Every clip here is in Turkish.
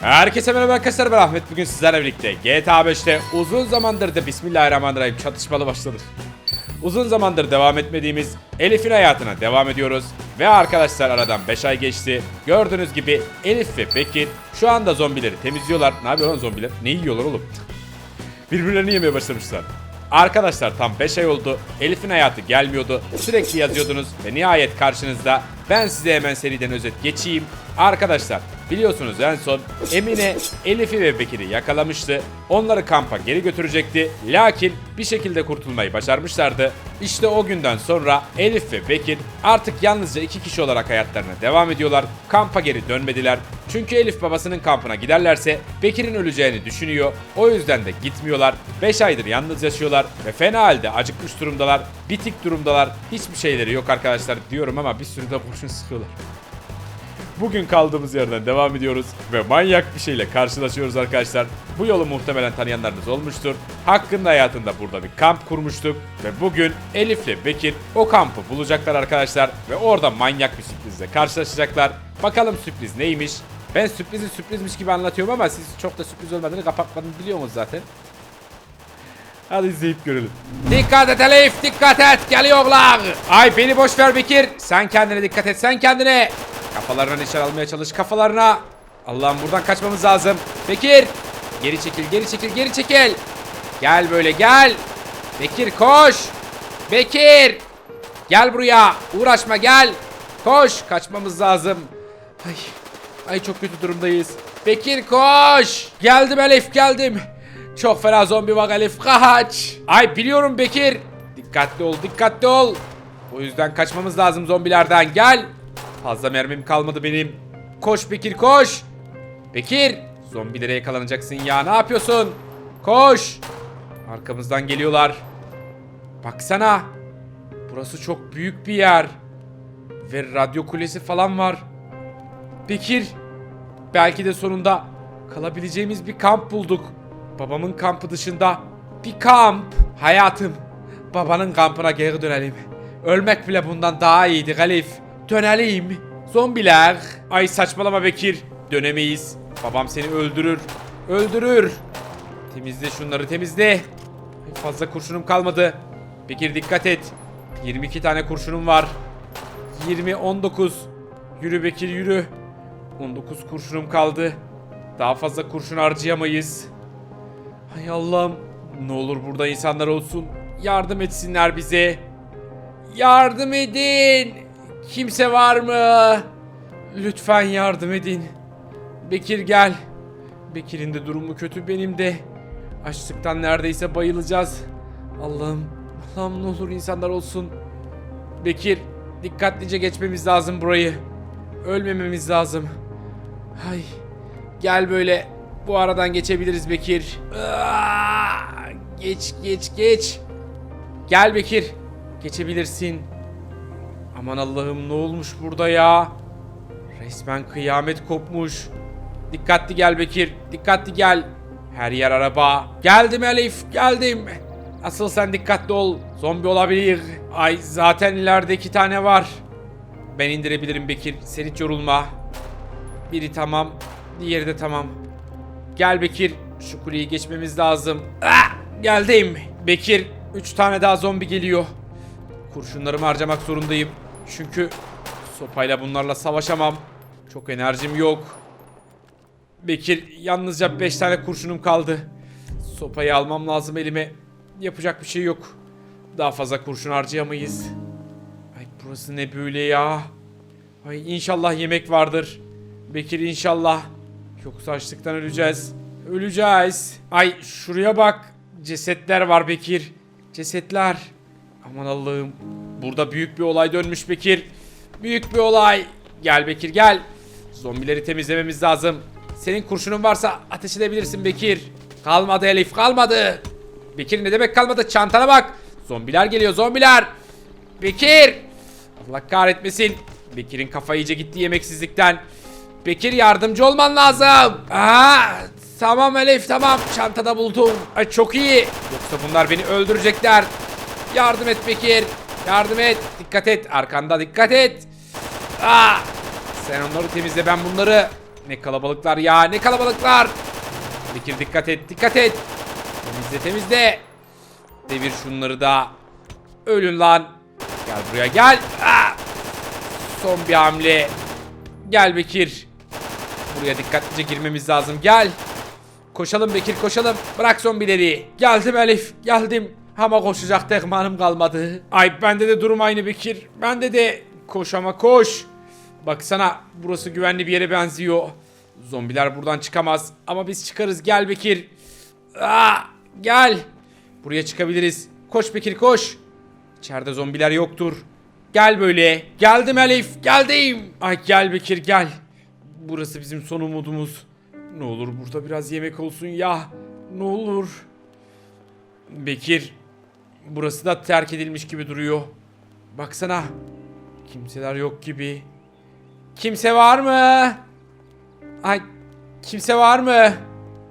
Herkese merhaba arkadaşlar ben Ahmet bugün sizlerle birlikte GTA 5'te uzun zamandır da Bismillahirrahmanirrahim çatışmalı başladık. Uzun zamandır devam etmediğimiz Elif'in hayatına devam ediyoruz. Ve arkadaşlar aradan 5 ay geçti. Gördüğünüz gibi Elif ve Bekir şu anda zombileri temizliyorlar. Ne yapıyor lan zombiler? Ne yiyorlar oğlum? Birbirlerini yemeye başlamışlar. Arkadaşlar tam 5 ay oldu. Elif'in hayatı gelmiyordu. Sürekli yazıyordunuz ve nihayet karşınızda. Ben size hemen seriden özet geçeyim. Arkadaşlar biliyorsunuz en son Emine Elif'i ve Bekir'i yakalamıştı. Onları kampa geri götürecekti. Lakin bir şekilde kurtulmayı başarmışlardı. İşte o günden sonra Elif ve Bekir artık yalnızca iki kişi olarak hayatlarına devam ediyorlar. Kampa geri dönmediler. Çünkü Elif babasının kampına giderlerse Bekir'in öleceğini düşünüyor. O yüzden de gitmiyorlar. 5 aydır yalnız yaşıyorlar ve fena halde acıkmış durumdalar. Bitik durumdalar. Hiçbir şeyleri yok arkadaşlar diyorum ama bir sürü de kurşun sıkıyorlar. Bugün kaldığımız yerden devam ediyoruz ve manyak bir şeyle karşılaşıyoruz arkadaşlar. Bu yolu muhtemelen tanıyanlarınız olmuştur. Hakkında hayatında burada bir kamp kurmuştuk ve bugün Elif'le Bekir o kampı bulacaklar arkadaşlar ve orada manyak bir sürprizle karşılaşacaklar. Bakalım sürpriz neymiş? Ben sürprizi sürprizmiş gibi anlatıyorum ama siz çok da sürpriz olmadığını kapatmadığını biliyorsunuz zaten. Hadi izleyip görelim. Dikkat et Elif, dikkat et, geliyorlar. Ay beni boş ver Bekir. Sen kendine dikkat et, sen kendine. Kafalarına nişan almaya çalış, kafalarına. Allah'ım buradan kaçmamız lazım. Bekir, geri çekil, geri çekil, geri çekil. Gel böyle gel. Bekir koş. Bekir. Gel buraya. Uğraşma gel. Koş. Kaçmamız lazım. Ay. Ay çok kötü durumdayız. Bekir koş. Geldim Elif geldim. Çok fena zombi var Elif kaç. Ay biliyorum Bekir. Dikkatli ol dikkatli ol. O yüzden kaçmamız lazım zombilerden gel. Fazla mermim kalmadı benim. Koş Bekir koş. Bekir. Zombilere yakalanacaksın ya ne yapıyorsun? Koş. Arkamızdan geliyorlar. Baksana. Burası çok büyük bir yer. Ve radyo kulesi falan var. Bekir. Belki de sonunda kalabileceğimiz bir kamp bulduk. Babamın kampı dışında bir kamp. Hayatım. Babanın kampına geri dönelim. Ölmek bile bundan daha iyiydi Galif. Dönelim. Zombiler. Ay saçmalama Bekir. Dönemeyiz. Babam seni öldürür. Öldürür. Temizle şunları temizle. Fazla kurşunum kalmadı. Bekir dikkat et. 22 tane kurşunum var. 20 19. Yürü Bekir yürü. 19 kurşunum kaldı. Daha fazla kurşun harcayamayız. Hay Allah'ım. Ne olur burada insanlar olsun. Yardım etsinler bize. Yardım edin. Kimse var mı? Lütfen yardım edin. Bekir gel. Bekir'in de durumu kötü benim de. Açlıktan neredeyse bayılacağız. Allah'ım. Allah'ım ne olur insanlar olsun. Bekir dikkatlice geçmemiz lazım burayı. Ölmememiz lazım. Hay. Gel böyle. Bu aradan geçebiliriz Bekir. Geç geç geç. Gel Bekir. Geçebilirsin. Aman Allah'ım ne olmuş burada ya? Resmen kıyamet kopmuş. Dikkatli gel Bekir. Dikkatli gel. Her yer araba. Geldim Elif. Geldim. Asıl sen dikkatli ol. Zombi olabilir. Ay zaten ileride iki tane var. Ben indirebilirim Bekir. Sen hiç yorulma. Biri tamam. Diğeri de tamam. Gel Bekir. Şu kuleyi geçmemiz lazım. Ah, geldim. Bekir. Üç tane daha zombi geliyor. Kurşunlarımı harcamak zorundayım. Çünkü sopayla bunlarla savaşamam. Çok enerjim yok. Bekir yalnızca 5 tane kurşunum kaldı. Sopayı almam lazım elime. Yapacak bir şey yok. Daha fazla kurşun harcayamayız. Ay burası ne böyle ya? Ay inşallah yemek vardır. Bekir inşallah. Yoksa açlıktan öleceğiz. Öleceğiz. Ay şuraya bak. Cesetler var Bekir. Cesetler. Aman Allah'ım. Burada büyük bir olay dönmüş Bekir. Büyük bir olay. Gel Bekir gel. Zombileri temizlememiz lazım. Senin kurşunun varsa ateş edebilirsin Bekir. Kalmadı Elif kalmadı. Bekir ne demek kalmadı? Çantana bak. Zombiler geliyor zombiler. Bekir. Allah kahretmesin. Bekir'in kafa iyice gitti yemeksizlikten. Bekir yardımcı olman lazım. Aa, tamam Elif tamam. Çantada buldum. Ay çok iyi. Yoksa bunlar beni öldürecekler. Yardım et Bekir. Yardım et. Dikkat et. Arkanda dikkat et. Aa, sen onları temizle ben bunları Ne kalabalıklar ya ne kalabalıklar. Bekir dikkat et dikkat et. Temizle temizle. Devir şunları da. Ölün lan. Gel buraya gel. Ah! Son bir hamle. Gel Bekir. Buraya dikkatlice girmemiz lazım. Gel. Koşalım Bekir koşalım. Bırak zombileri. Geldim Elif. Geldim. Ama koşacak tekmanım kalmadı. Ay bende de durum aynı Bekir. Bende de koş ama koş. Baksana burası güvenli bir yere benziyor. Zombiler buradan çıkamaz. Ama biz çıkarız. Gel Bekir. Aa, gel. Buraya çıkabiliriz. Koş Bekir koş. İçeride zombiler yoktur. Gel böyle. Geldim Elif. Geldim. Ay gel Bekir gel. Burası bizim son umudumuz. Ne olur burada biraz yemek olsun ya. Ne olur. Bekir. Burası da terk edilmiş gibi duruyor. Baksana. Kimseler yok gibi. Kimse var mı? Ay kimse var mı?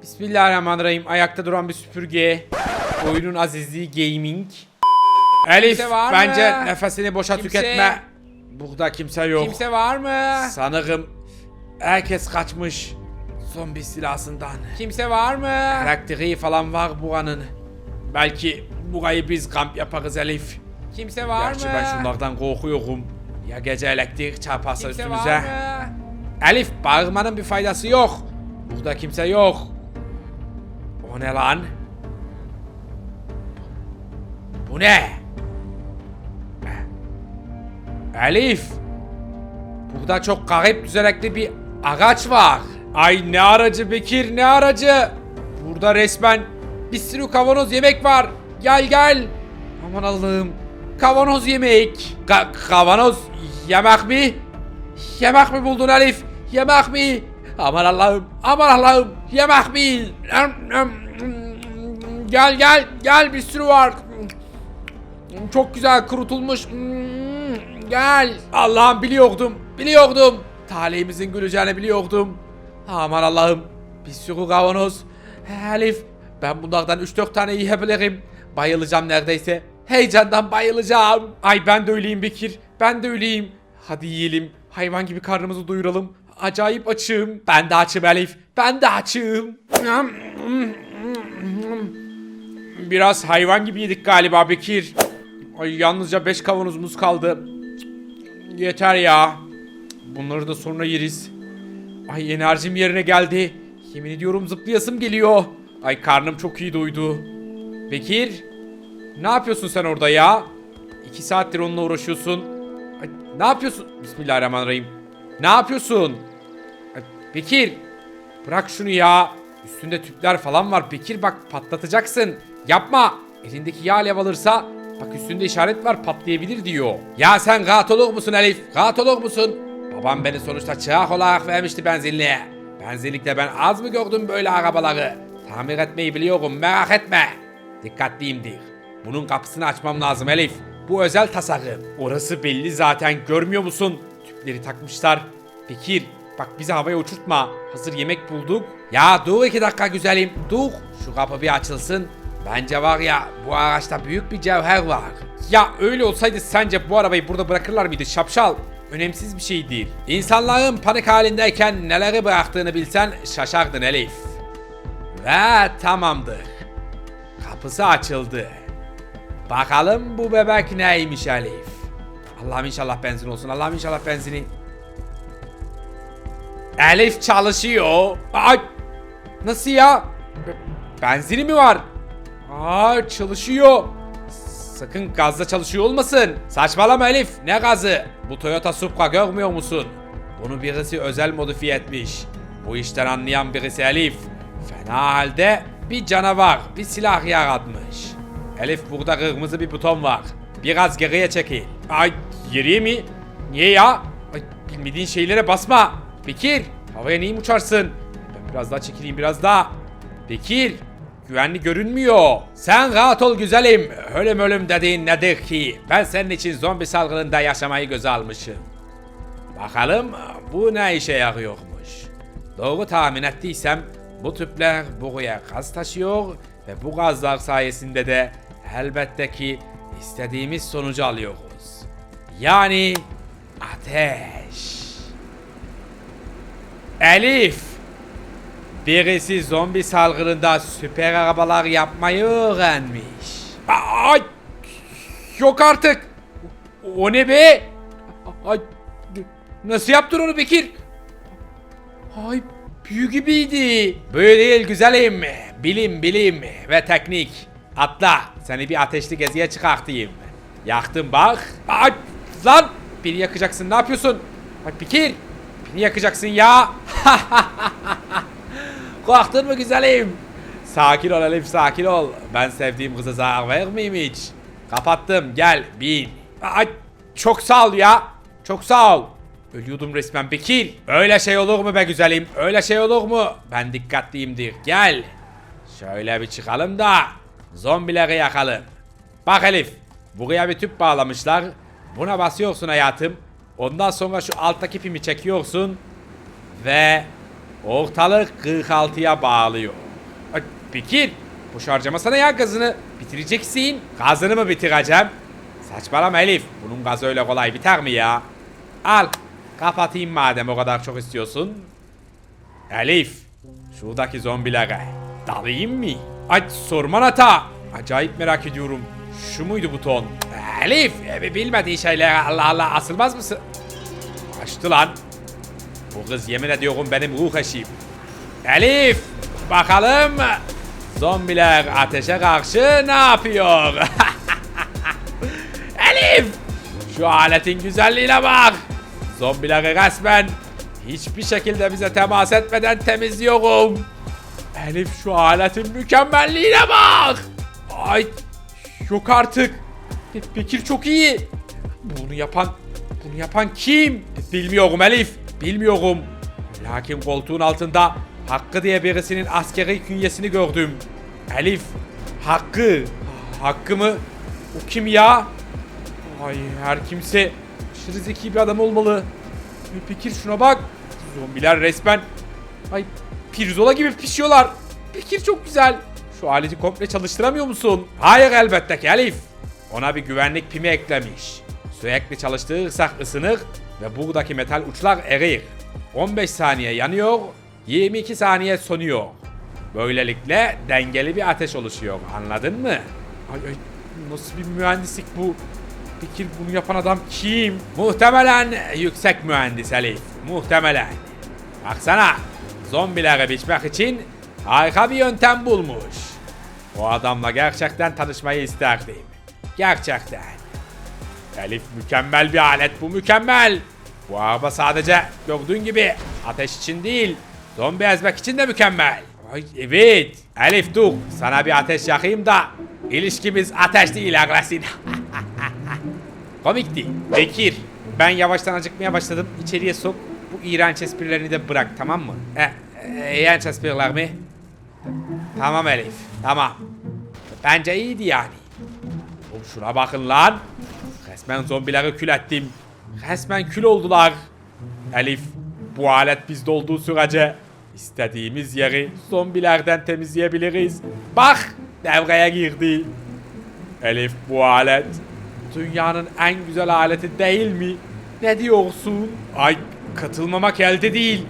Bismillahirrahmanirrahim. Ayakta duran bir süpürge. Oyunun azizliği gaming. Elif bence mı? nefesini boşa Kimse? tüketme. Burada kimse yok. Kimse var mı? Sanırım herkes kaçmış zombi silahsından. Kimse var mı? Karakteri falan var buranın. Belki burayı biz kamp yaparız Elif. Kimse var Gerçi mı? ben şunlardan korkuyorum. Ya gece elektrik çarparsa Kimse üstümüze. var mı? Elif bağırmanın bir faydası yok. Burada kimse yok. O ne lan? Bu ne? Elif. Burada çok garip düzenekli bir araç var. Ay ne aracı Bekir ne aracı? Burada resmen bir sürü kavanoz yemek var. Gel gel. Aman Allah'ım. Kavanoz yemek. Ka- kavanoz yemek mi? Yemek mi buldun Elif? Yemek mi? Aman Allah'ım. Aman Allah'ım. Yemek mi? Gel gel. Gel bir sürü var. Çok güzel kurutulmuş. Hmm, Gel. Allah'ım biliyordum. Biliyordum. Talihimizin güleceğini biliyordum. Aman Allah'ım. Bir sürü kavanoz. Elif. Ben bunlardan 3-4 tane yiyebilirim. Bayılacağım neredeyse. Heyecandan bayılacağım. Ay ben de öyleyim Bekir. Ben de öyleyim. Hadi yiyelim. Hayvan gibi karnımızı doyuralım. Acayip açım. Ben de açım Elif. Ben de açım. Biraz hayvan gibi yedik galiba Bekir. Ay yalnızca 5 kavanozumuz kaldı. Yeter ya. Bunları da sonra yeriz. Ay enerjim yerine geldi. Yemin ediyorum zıplayasım geliyor. Ay karnım çok iyi doydu. Bekir. Ne yapıyorsun sen orada ya? İki saattir onunla uğraşıyorsun. Ay, ne yapıyorsun? Bismillahirrahmanirrahim. Ne yapıyorsun? Ay, Bekir. Bırak şunu ya. Üstünde tüpler falan var. Bekir bak patlatacaksın. Yapma. Elindeki yağ alev alırsa bak üstünde işaret var patlayabilir diyor. Ya sen olur musun Elif? Olur musun? Babam beni sonuçta çırak olarak vermişti benzinliğe. Benzinlikte ben az mı gördüm böyle arabaları? Tamir etmeyi biliyorum merak etme. Dikkatliyimdir. Bunun kapısını açmam lazım Elif. Bu özel tasarım. Orası belli zaten görmüyor musun? Tüpleri takmışlar. Bekir bak bizi havaya uçurtma. Hazır yemek bulduk. Ya dur iki dakika güzelim. Dur. Şu kapı bir açılsın. Bence var ya bu araçta büyük bir cevher var. Ya öyle olsaydı sence bu arabayı burada bırakırlar mıydı şapşal? Önemsiz bir şey değil. İnsanların panik halindeyken neleri bıraktığını bilsen şaşardın Elif. Ve tamamdır. Kapısı açıldı. Bakalım bu bebek neymiş Elif. Allah'ım inşallah benzin olsun. Allah'ım inşallah benzini. Elif çalışıyor. Ay! Nasıl ya? Be- Benzini mi var? Aa çalışıyor. Sakın gazda çalışıyor olmasın. Saçmalama Elif. Ne gazı? Bu Toyota Supra görmüyor musun? Bunu birisi özel modifiye etmiş. Bu işten anlayan birisi Elif. Fena halde bir canavar, bir silah yaratmış. Elif burada kırmızı bir buton var. Biraz geriye çekil. Ay geriye mi? Niye ya? Ay, bilmediğin şeylere basma. Bekir havaya neyim uçarsın? Ben biraz daha çekileyim biraz daha. Bekir güvenli görünmüyor. Sen rahat ol güzelim. Ölüm ölüm dediğin nedir ki? Ben senin için zombi salgınında yaşamayı göze almışım. Bakalım bu ne işe yarıyormuş. Doğru tahmin ettiysem bu tüpler buraya gaz taşıyor ve bu gazlar sayesinde de elbette ki istediğimiz sonucu alıyoruz. Yani ateş. Elif. Birisi zombi salgınında süper arabalar yapmayı öğrenmiş. Ay, yok artık. O ne be? Ay, nasıl yaptın onu Bekir? Ay büyü gibiydi. Büyü değil güzelim. Bilim bilim ve teknik. Atla seni bir ateşli geziye çıkartayım. Yaktım bak. Ay lan beni yakacaksın ne yapıyorsun? Ay Bekir beni yakacaksın ya. Korktun mu güzelim? Sakin ol Elif sakin ol. Ben sevdiğim kıza zarar vermeyeyim hiç. Kapattım gel bin. Ay çok sağ ol ya. Çok sağ ol. Ölüyordum resmen Bekir. Öyle şey olur mu be güzelim? Öyle şey olur mu? Ben dikkatliyimdir. Gel. Şöyle bir çıkalım da zombileri yakalım. Bak Elif. Buraya bir tüp bağlamışlar. Buna basıyorsun hayatım. Ondan sonra şu alttaki pimi çekiyorsun. Ve ortalık 46'ya bağlıyor. Ay, Bekir. Boş harcamasana ya gazını. Bitireceksin. Gazını mı bitireceğim? Saçmalama Elif. Bunun gazı öyle kolay biter mi ya? Al. Kapatayım madem o kadar çok istiyorsun. Elif. Şuradaki zombilere. Dalayım mı? Ay sorman hata. Acayip merak ediyorum. Şu muydu buton? Elif. E, bilmediğin şeylere Allah Allah asılmaz mısın? Açtı lan. Bu kız yemin ediyorum benim ruh eşim. Elif. Bakalım. Zombiler ateşe karşı ne yapıyor? Elif! Şu aletin güzelliğine bak. Zombileri resmen hiçbir şekilde bize temas etmeden temizliyorum. Elif şu aletin mükemmelliğine bak. Ay yok artık. Fikir çok iyi. Bunu yapan bunu yapan kim? Bilmiyorum Elif. Bilmiyorum. Lakin koltuğun altında Hakkı diye birisinin askeri künyesini gördüm. Elif. Hakkı. Hakkı mı? O kim ya? Ay her kimse aşırı zeki bir adam olmalı. Bir fikir şuna bak. Zombiler resmen. Ay pirzola gibi pişiyorlar. Fikir çok güzel. Şu aleti komple çalıştıramıyor musun? Hayır elbette ki Elif. Ona bir güvenlik pimi eklemiş. Sürekli çalıştırırsak ısınır ve buradaki metal uçlar erir. 15 saniye yanıyor, 22 saniye sonuyor. Böylelikle dengeli bir ateş oluşuyor. Anladın mı? Ay, ay nasıl bir mühendislik bu? Peki bunu yapan adam kim? Muhtemelen yüksek mühendis Elif. Muhtemelen. Baksana. Zombileri biçmek için harika bir yöntem bulmuş. O adamla gerçekten tanışmayı isterdim. Gerçekten. Elif mükemmel bir alet bu mükemmel. Bu araba sadece gördüğün gibi ateş için değil, zombi ezmek için de mükemmel. Ay evet. Elif dur sana bir ateş yakayım da ilişkimiz ateşli ilerlesin. Komikti. Bekir, ben yavaştan acıkmaya başladım. İçeriye sok. Bu iğrenç esprilerini de bırak tamam mı? E, e, iğrenç espriler mi? Tamam Elif, tamam. Bence iyiydi yani. Oğlum şuna bakın lan. Resmen zombileri kül ettim. Resmen kül oldular. Elif, bu alet bizde olduğu sürece istediğimiz yeri zombilerden temizleyebiliriz. Bak, devreye girdi. Elif bu alet dünyanın en güzel aleti değil mi? Ne diyorsun? Ay katılmamak elde değil.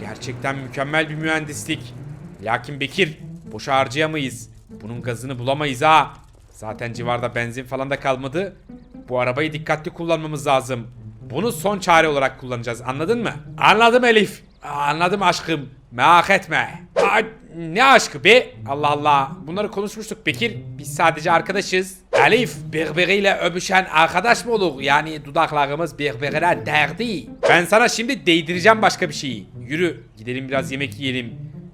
Gerçekten mükemmel bir mühendislik. Lakin Bekir boşa harcayamayız. Bunun gazını bulamayız ha. Zaten civarda benzin falan da kalmadı. Bu arabayı dikkatli kullanmamız lazım. Bunu son çare olarak kullanacağız anladın mı? Anladım Elif. Anladım aşkım. Merak etme. Ay, ne aşkı be? Allah Allah. Bunları konuşmuştuk Bekir. Biz sadece arkadaşız. Elif birbiriyle öpüşen arkadaş mı olur? Yani dudaklarımız birbirine derdi. Ben sana şimdi değdireceğim başka bir şeyi. Yürü gidelim biraz yemek yiyelim.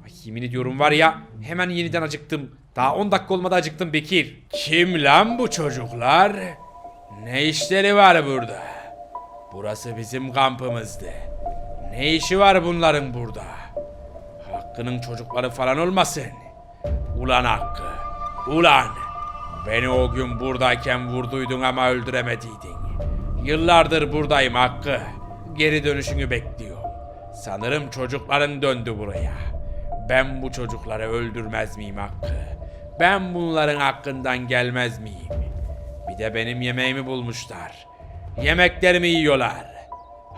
Ay, yemin ediyorum var ya hemen yeniden acıktım. Daha 10 dakika olmadı acıktım Bekir. Kim lan bu çocuklar? Ne işleri var burada? Burası bizim kampımızdı. Ne işi var bunların burada? Hakkı'nın çocukları falan olmasın. Ulan Hakkı. Ulan. Beni o gün buradayken vurduydun ama öldüremediydin. Yıllardır buradayım Hakkı. Geri dönüşünü bekliyorum. Sanırım çocukların döndü buraya. Ben bu çocukları öldürmez miyim Hakkı? Ben bunların hakkından gelmez miyim? De benim yemeğimi bulmuşlar. Yemeklerimi yiyorlar.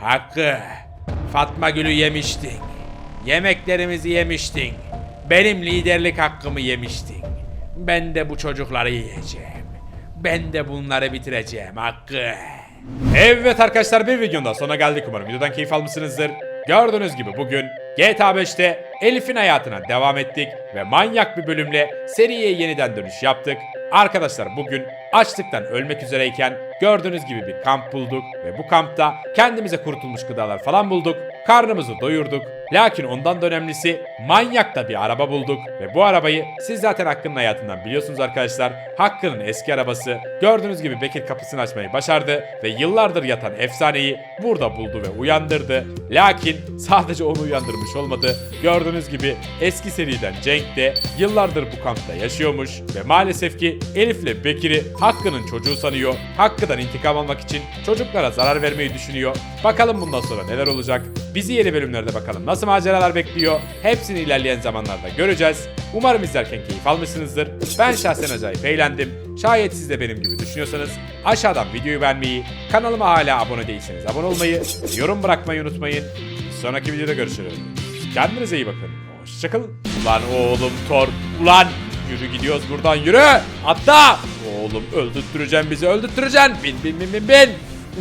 Hakkı, Fatma Gül'ü yemiştin. Yemeklerimizi yemiştin. Benim liderlik hakkımı yemiştin. Ben de bu çocukları yiyeceğim. Ben de bunları bitireceğim Hakkı. Evet arkadaşlar bir videonun daha sonuna geldik umarım videodan keyif almışsınızdır. Gördüğünüz gibi bugün GTA 5'te Elif'in hayatına devam ettik ve manyak bir bölümle seriye yeniden dönüş yaptık. Arkadaşlar bugün açlıktan ölmek üzereyken gördüğünüz gibi bir kamp bulduk ve bu kampta kendimize kurutulmuş gıdalar falan bulduk. Karnımızı doyurduk. Lakin ondan da önemlisi manyak da bir araba bulduk ve bu arabayı siz zaten Hakkı'nın hayatından biliyorsunuz arkadaşlar. Hakkı'nın eski arabası gördüğünüz gibi Bekir kapısını açmayı başardı ve yıllardır yatan efsaneyi burada buldu ve uyandırdı. Lakin sadece onu uyandırmış olmadı. Gördüğünüz gibi eski seriden Cenk de yıllardır bu kampta yaşıyormuş ve maalesef ki Elif'le Bekir'i Hakkı'nın çocuğu sanıyor. Hakkı'dan intikam almak için çocuklara zarar vermeyi düşünüyor. Bakalım bundan sonra neler olacak. Bizi yeni bölümlerde bakalım nasıl maceralar bekliyor. Hepsini ilerleyen zamanlarda göreceğiz. Umarım izlerken keyif almışsınızdır. Ben şahsen acayip eğlendim. Şayet siz de benim gibi düşünüyorsanız aşağıdan videoyu beğenmeyi, kanalıma hala abone değilseniz abone olmayı, yorum bırakmayı unutmayın. Sonraki videoda görüşürüz. Kendinize iyi bakın. Hoşçakalın. Ulan oğlum Thor. Ulan yürü gidiyoruz buradan yürü. Atla. Oğlum öldürteceksin bizi öldürteceksin. Bin bin bin bin bin.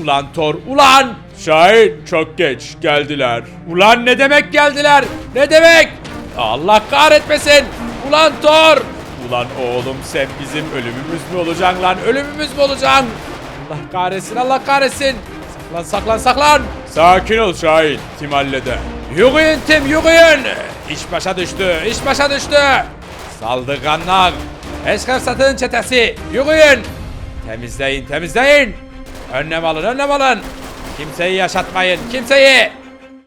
Ulan Thor ulan. Şahin çok geç geldiler. Ulan ne demek geldiler? Ne demek? Allah kahretmesin. Ulan Thor. Ulan oğlum sen bizim ölümümüz mü olacaksın lan? Ölümümüz mü olacaksın? Allah kahretsin Allah kahretsin. Saklan saklan saklan. Sakin ol Şahin. Tim halleder. Yürüyün Tim yürüyün. İş başa düştü. iş başa düştü. Saldırganlar. Eşkar satın çetesi. Yürüyün. Temizleyin temizleyin. Önlem alın önlem alın. Kimseyi yaşatmayın kimseyi.